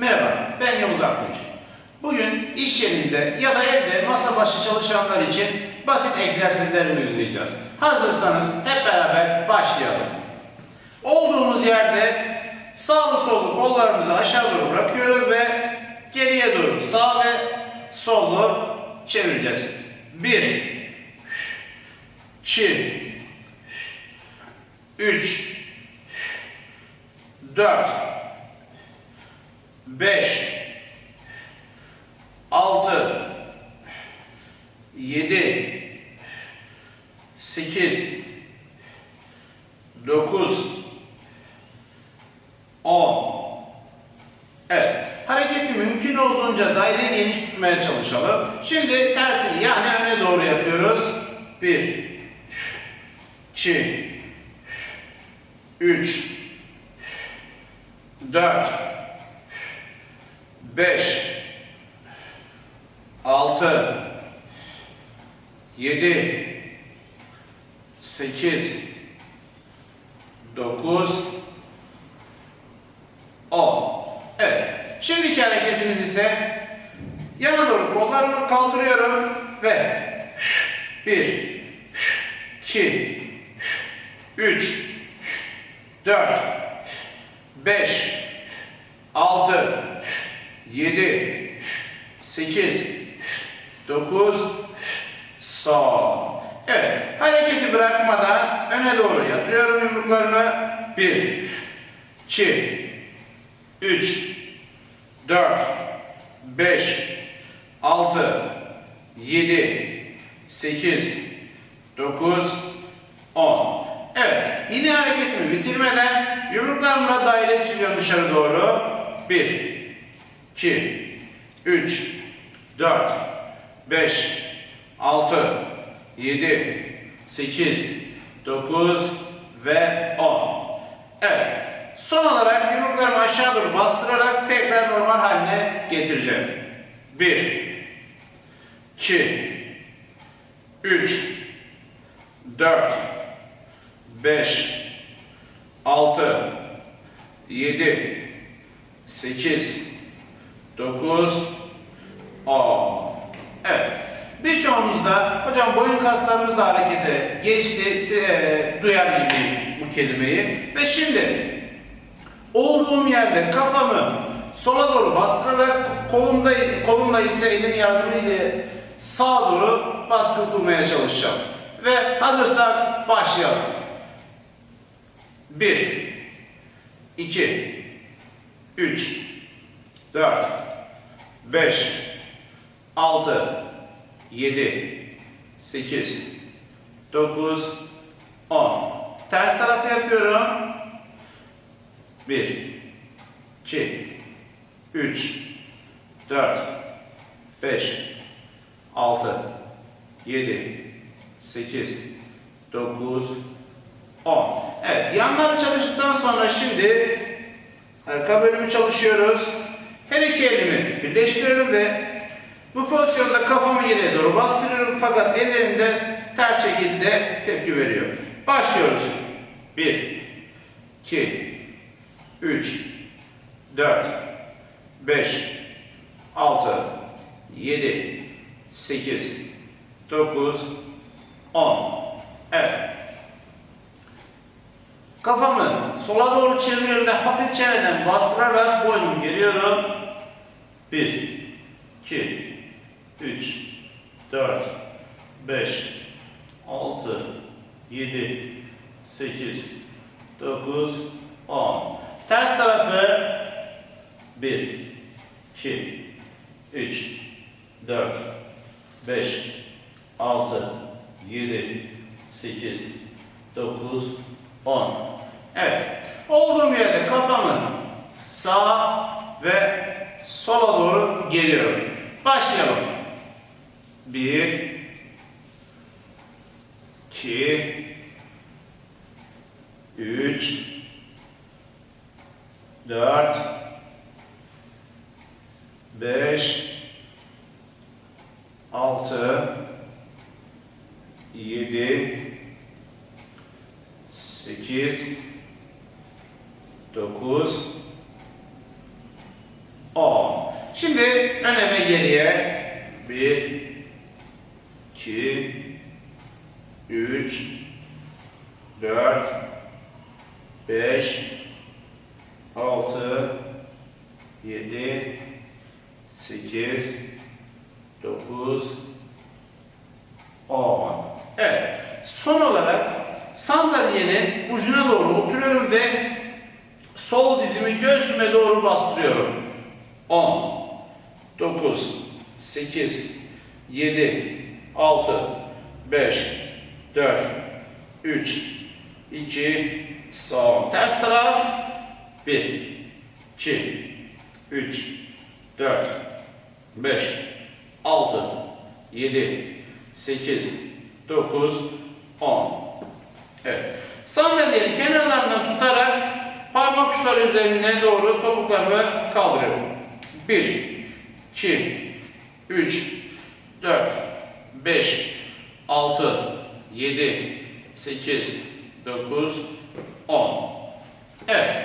Merhaba, ben Yavuz Aktunç. Bugün iş yerinde ya da evde masa başı çalışanlar için basit egzersizler uygulayacağız. Hazırsanız hep beraber başlayalım. Olduğumuz yerde sağlı sollu kollarımızı aşağı doğru bırakıyoruz ve geriye doğru sağ ve sollu çevireceğiz. Bir, iki, üç, dört, 5 6 7 8 9 10 Evet. Hareketi mümkün olduğunca daire geniş tutmaya çalışalım. Şimdi tersini yani öne doğru yapıyoruz. 1 2 3 4 5 6 7 8 9 10 Evet. Şimdiki hareketimiz ise yana doğru kollarımı kaldırıyorum ve 1 2 3 4 5 6 7 8 9 son. Evet, hareketi bırakmadan öne doğru yatırıyorum yumruklarımı. 1 2 3 4 5 6 7 8 9 10 Evet, yine hareketimi bitirmeden yumruklarımla daire çiziyorum dışarı doğru. 1 2 3 4 5 6 7 8 9 ve 10 Evet. Son olarak yumruklarımı aşağı doğru bastırarak tekrar normal haline getireceğim. 1 2 3 4 5 6 7 8 9 10 Evet. Birçoğumuzda hocam boyun kaslarımız da harekete geçti. E, duyar gibi bu kelimeyi. Ve şimdi olduğum yerde kafamı sola doğru bastırarak kolumda kolumla ise elin yardımıyla sağa doğru baskı kurmaya çalışacağım. Ve hazırsak başlayalım. 1 2 3 4 5 6 7 8 9 10 Ters tarafı yapıyorum. 1 2 3 4 5 6 7 8 9 10 Evet yanları çalıştıktan sonra şimdi arka bölümü çalışıyoruz. Her iki elimi birleştiriyorum ve bu pozisyonda kafamı yere doğru bastırıyorum fakat ellerim de ters şekilde tepki veriyor. Başlıyoruz. 1 2 3 4 5 6 7 8 9 10 Evet. Kafamı sola doğru çeviriyorum ve hafif çeneden bastırarak boynumu geriyorum. 1 2 3 4 5 6 7 8 9 10 Ters tarafı 1 2 3 4 5 6 7 8 9 10 Evet. Olduğum yerde kafamı sağa sola doğru geliyorum. Başlayalım. 1 2 3 4 5 6 7 8 9 Şimdi öne ve geriye 1 2 3 4 5 6 7 8 9 10 Evet. Son olarak sandalyenin ucuna doğru oturuyorum ve sol dizimi göğsüme doğru bastırıyorum. 10 9 8 7 6 5 4 3 2 son. Ters taraf 1 2 3 4 5 6 7 8 9 10 Evet. Sandalyenin kenarlarından tutarak parmak uçları üzerine doğru topuklarımı kaldırıyorum. 1 2 3 4 5 6 7 8 9 10 Evet.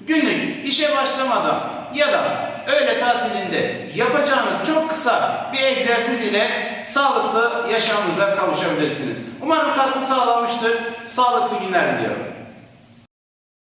Günlük işe başlamadan ya da öğle tatilinde yapacağınız çok kısa bir egzersiz ile sağlıklı yaşamınıza kavuşabilirsiniz. Umarım katkı sağlamıştır. Sağlıklı günler diliyorum.